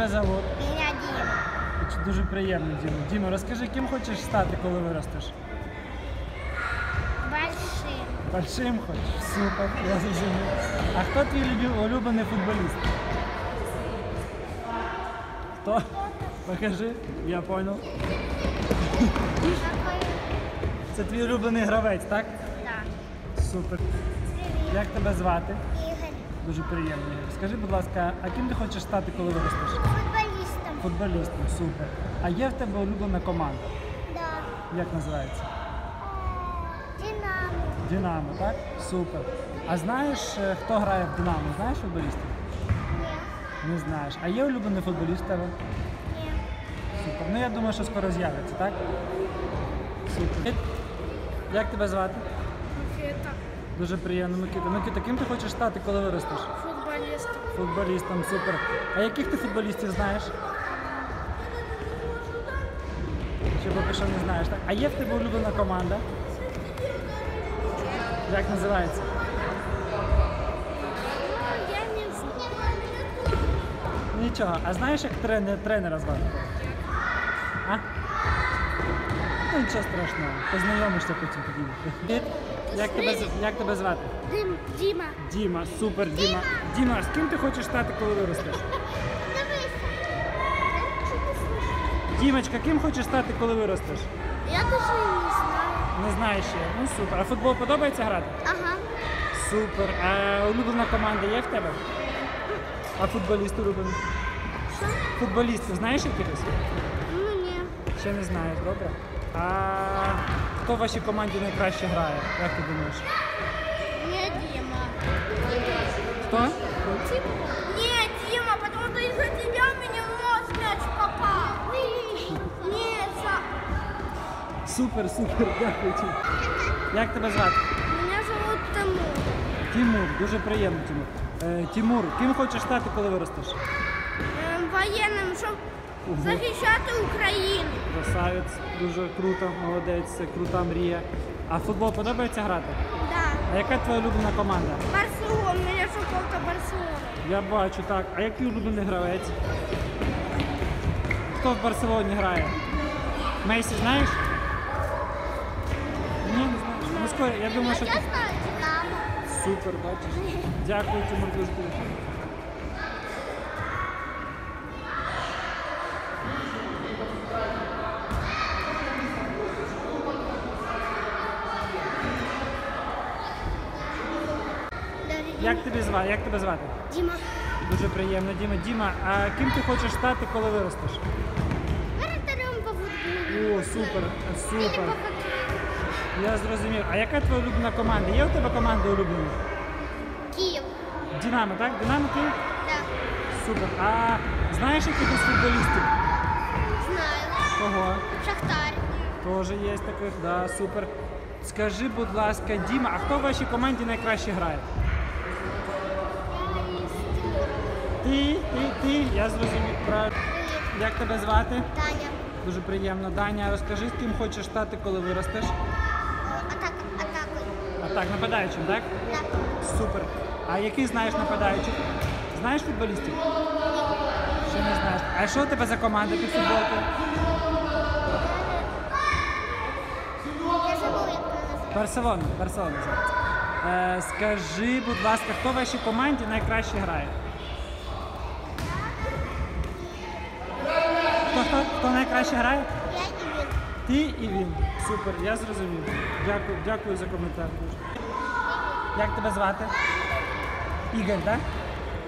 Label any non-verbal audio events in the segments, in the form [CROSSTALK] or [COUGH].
тебе зовут? Меня Дима. Очень Дуже приємно, Діма. Діма, розкажи, ким хочеш стати, коли виростеш? Большим. Большим хочеш? Супер, я зрозумів. А хто твій любі- улюблений футболіст? Хто? Покажи, я понял. Це твій улюблений гравець, так? Да. Супер. Як тебе звати? Дуже приємно. Скажи, будь ласка, а ким ти хочеш стати, коли виростеш? Футболистом. Футболістом, супер. А є в тебе улюблена команда? Да. Як називається? Динамо. Динамо, так? Супер. А знаєш, е, хто грає в Динамо? Знаєш футболістів? Нет. Не знаєш. А є улюблений футболіст в тебе? Нет. Супер. Ну я думаю, що скоро з'явиться, так? Супер. Як тебе звати? Дуже приємно, Микита. Микита, ким ти хочеш стати, коли виростеш? футболіст. Футболістом, супер. А яких ти футболістів знаєш? Ще поки що не знаєш, так? А є в тебе улюблена команда? Як називається? Я не знаю. Нічого. А знаєш, як тренер, тренера звати? А? Ну, нічого страшного. Познайомишся потім тоді. Як тебе, як тебе звати? Дим, Дима. Діма, супер, Діма. Діма, з ким ти хочеш стати, коли виростеш? Дімочка, ким хочеш стати, коли виростеш? Я даже не знаю. Не знаєш ще. Ну супер. А футбол подобається грати? Ага. Супер. А улюблена команда є в тебе? А футболіст улюблений? Що? Футболістів знаєш якихось? Ну ні. Ще не знаєш, добре. А хто в вашій команді найкраще грає? Як ти думаєш? Не Дима. Хто? Не, Дима, потому что из-за тебя мне в нос мяч попал. Не, за... Супер, супер, дякую тобі. Як тебе звати? Меня зовут Тимур. Тимур, дуже приємно, Тимур. Е, Тимур, ким хочеш стати, коли виростеш? Ем, Воєнним, щоб. Захищати Україну. Красавець, дуже круто, молодець, це крута мрія. А в футбол подобається грати? Да. А яка твоя улюблена команда? Барселона, меня шоколка Барселона. Я бачу, так. А який улюблений гравець? Хто в Барселоні грає? Мейсі знаєш? Ні, не знаєш. Ну скоро, я думаю, що. Я ти- знаю. Супер, бачиш. Дякую, Тимур, дуже тобі. Як тобі звати? Як тебе звати? Дима. Дуже приємно, Діма. Діма, а ким ти хочеш стати, коли виростеш? Вратарем по футболу. О, супер, супер. Я зрозумів. А яка твоя улюблена команда? Є у тебе команда улюблена? Киев. Динамо, так? Динамо Київ? Да. Супер. А знаєш якихось футболістів? Знаю. Кого? Шахтарь. Теж є таких, да, супер. Скажи, будь ласка, Діма, а хто в вашій команді найкраще грає? Ти, ти, ти, я зрозумів. Правильно. Як тебе звати? Таня. Дуже приємно. Даня, розкажи, з ким хочеш стати, коли виростеш? Атака. Атакой. А так, нападаючим, так? Да. Супер. А який знаєш нападаючих? Знаєш футболістів? Ще не знаєш. А що у тебе за команда під футболкою? Я забула, як називається. Барселона. Барселона називається. Е, скажи, будь ласка, хто в вашій команді найкраще грає? Хто, хто, найкраще грає? Я і він. Ти і він. Супер, я зрозумів. Дякую, дякую за коментар. Як тебе звати? Ігор, так?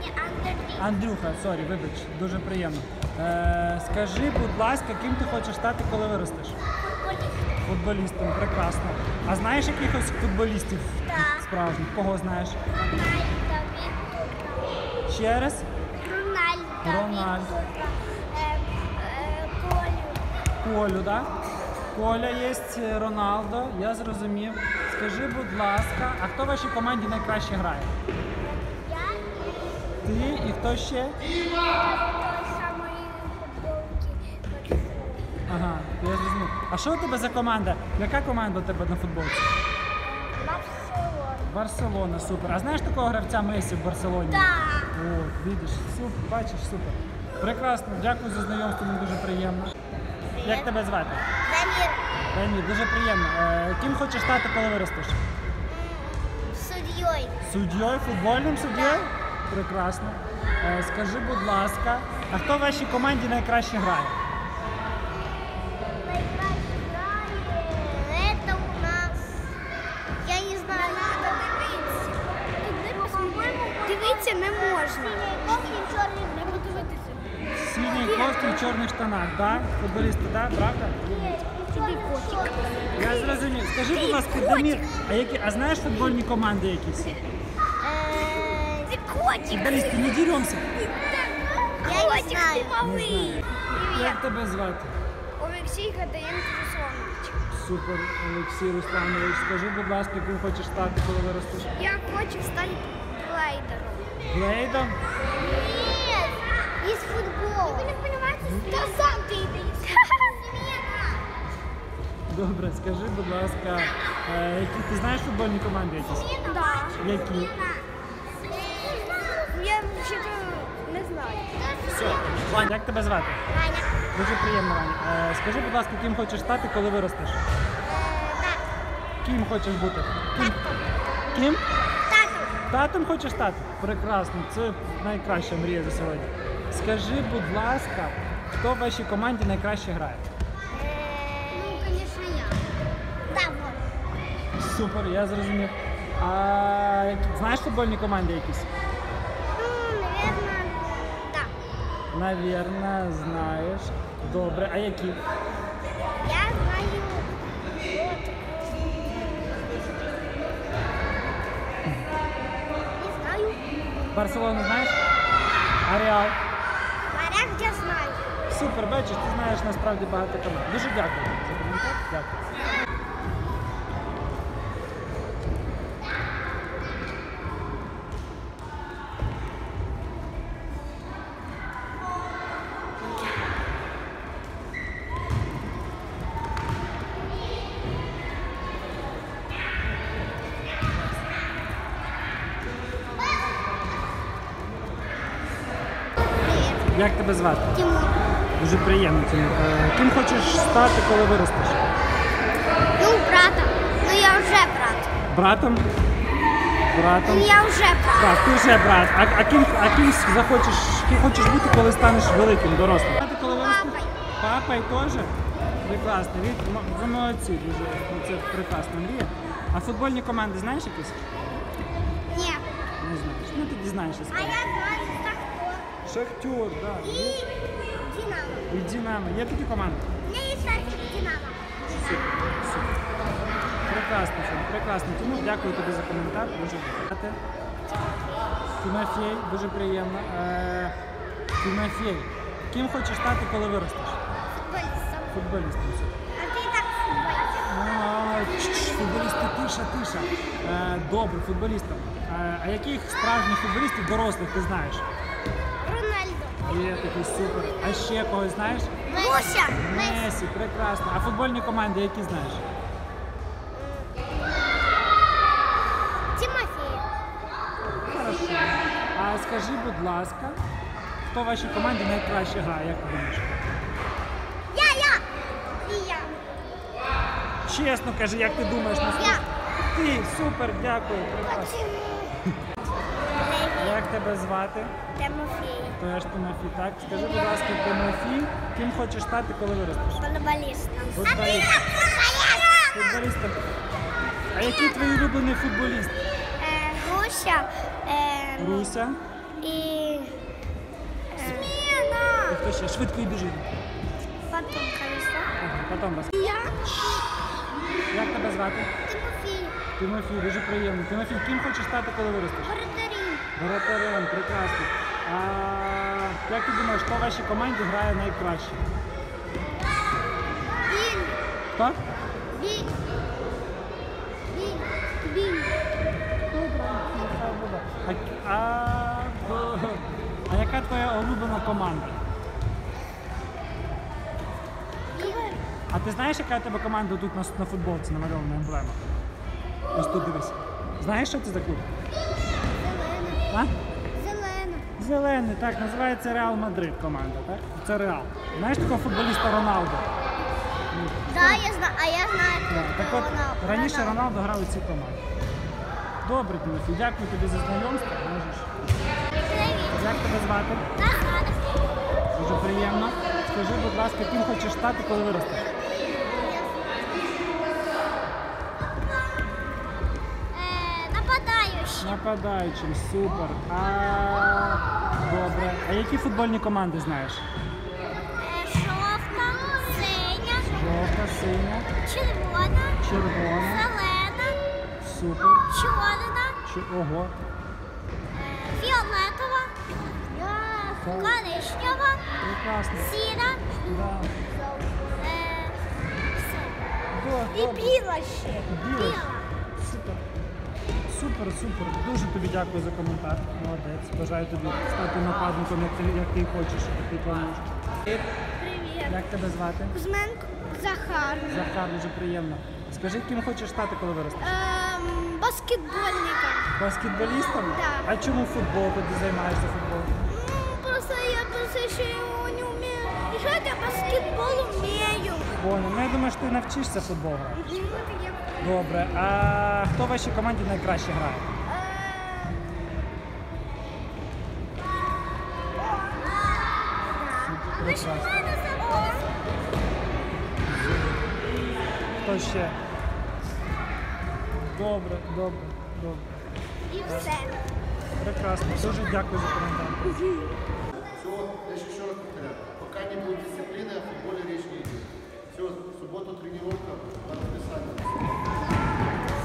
Ні, Андрій. Андрюха, сорі, вибач, дуже приємно. Е, скажи, будь ласка, ким ти хочеш стати, коли виростеш? Футболіст. Футболістом, прекрасно. А знаєш якихось футболістів Так. справжніх? Кого знаєш? Вітука. Ще раз? Рональдо. Вітука. Колю. Так? Коля є, е, Роналдо, я зрозумів. Скажи, будь ласка, а хто в вашій команді найкраще грає? Я і Ти і хто ще? Ага, я зрозумів. А що у тебе за команда? Яка команда у тебе на футболці? Барселона. Барселона, супер. А знаєш такого гравця Месі в Барселоні? Так. О, видиш, супер, бачиш, супер. Прекрасно, дякую за знайомство, мені дуже приємно. Як тебе звати? Данір. Ремі, дуже приємно. Е, ким хочеш стати, коли виростеш? Суддєю. Суддєю, футбольним суддєю? Прекрасно. Е, скажи, будь ласка, а хто в вашій команді найкраще грає? Кофті чорних штанах, так? Футболісти, так? Правда? Котик. Я зрозумів. Скажи, будь ласка, Демір, а, які, а знаєш футбольні команди якісь? Це котик. Футболісти, не діремося. Я не знаю. малий. Як тебе звати? Олексій Гадаєнко Русланович. Супер, Олексій Русланович. Скажи, будь ласка, ким хочеш стати, коли виростеш? Я хочу стати плейдером. Блейдом? Нет, из футбола. Вы не понимаете? Та сам ти йди. Добре, скажи, будь ласка, е, які, ти знаєш футбольні команди якісь? Да. Які? Я взагалі не знаю. Все. Ваня, як тебе звати? Ваня. Дуже приємно, Ваня. Е, скажи, будь ласка, ким хочеш стати, коли виростеш? Так. Ким хочеш бути? Ким? Ким? Тату. Татом хочеш стати? Прекрасно, це найкраща мрія за сьогодні. Скажи, будь ласка, хто в вашій команді найкраще грає? Ну, конечно, я. Да. Супер, я зрозумів. А знаєш футбольні команди якісь? Ну, наверное, да. Навірно, знаєш. Добре, а які? Я знаю. Не знаю. Барселону знаєш? А Реал? Варяг я знаю. Супер, бачиш, ти знаєш насправді багато команд. Дуже дякую за коментар. Дякую. Як тебе звати? Тимур. Дуже приємно. Тимур. Е, Ким хочеш стати, коли виростеш? Ну, брата. Ну, я вже брат. Братом? Братом. Ну, я вже брат. Так, ти вже брат. А, а ким, а ким захочеш, ким хочеш бути, коли станеш великим, дорослим? Стати, коли виростеш? Папою. Папою теж? Прекрасно. Ви, м- ви молодці дуже. Ну, Це прекрасна мрія. А футбольні команди знаєш якісь? Ні. Не знаєш. Ну ти дізнаєшся. А я знаю Шахтер. Шахтер, так. І Динамо. І Динамо. Є такі команди? У меня есть шарфик Динамо. Супер, супер. Прекрасно, прекрасно. Тому дякую тобі за коментар. Дуже дякую. Тимофій, дуже приємно. Е, Тимофій, ким хочеш стати, коли виростеш? Футболістом. А ты и так футболист. А, чш, Футболісти, тиша, тиша. Е, добре, футболістом. Е, а яких справжніх футболістів дорослих ти знаєш? Є такий супер. А ще когось знаєш? Муся. Месі, прекрасно. А футбольні команди які знаєш? Хорошо. А скажи, будь ласка, хто в вашій команді найкраще грає, як ти думаєш? Я, я. И я. Чесно кажи, як ти думаєш на Я. Ти супер, дякую. Прекрасно. [LAUGHS] Як тебе звати? Тимофей. Теж Тимофій, так? Скажи, будь ласка, Тимофій, ким хочеш стати, коли виростеш? Футболистом. Футболіст. Футболістом. А який твій улюблений футболіст? Руся. Э, Руся. и... Смена. І хто ще? Швидко і біжить. Потом, конечно. Ага, потім вас. Я. Як тебе звати? Тимофей. Тимофій, дуже приємно. Тимофій, ким хочеш стати, коли виростеш? Вратарин. Воротарем, прекрасно. А як ти думаєш, хто в вашій команді грає найкраще? Виль. Хто? Виль. Виль. Виль. А, а, а яка твоя улюблена команда? А ти знаєш, яка у тебе команда тут на, на футболці намальована емблема? Ось тут дивись. Знаєш, що це за клуб? А? Зелена. Зелений, так, називається Реал Мадрид команда, так? Це Реал. Знаєш такого футболіста Роналдо? Да, я знаю, а я знаю, Так, так от Роналдо. раніше Роналдо грав у цій команді. Добре, Тимофій, дякую тобі за знайомство. Можеш. Як тебе звати? Дуже приємно. Скажи, будь ласка, ким хочеш стати, коли виростеш? Нападаючим, супер. А добре. А які футбольні команди знаєш? Е, жовта, синя, Жовта, синя, червона, червона, зелена, супер. чорна, Чи ого. е, фіолетова, Так. коричнева, Прекрасно. сіра, Да. е, все. До- І добре. біла ще. Біла. Супер, супер. Дуже тобі дякую за коментар. Молодець. Бажаю тобі стати нападником, як ти, як ти хочеш, як ти плануєш. Привіт. Як тебе звати? Кузьменко Захар. Захар, дуже приємно. Скажи, ким хочеш стати, коли виростеш? Ем, баскетбольника. Баскетболістом? Так. А чому футбол тоді займаєшся футболом? М, Просто я просто еще его не умею играть, а баскетбол умею. Понял. Ну я думаю, що ти навчишся футбол грати. Добре. А хто в вашій команді найкраще грає? Прекрасно. Хто ще? Добре, добре, добре. И все. Прекрасно. Дуже дякую за коментар. Все, я еще раз повторяю. Пока не будет дисциплины, о футболе речь не идет. Все, в субботу тренировка, расписание.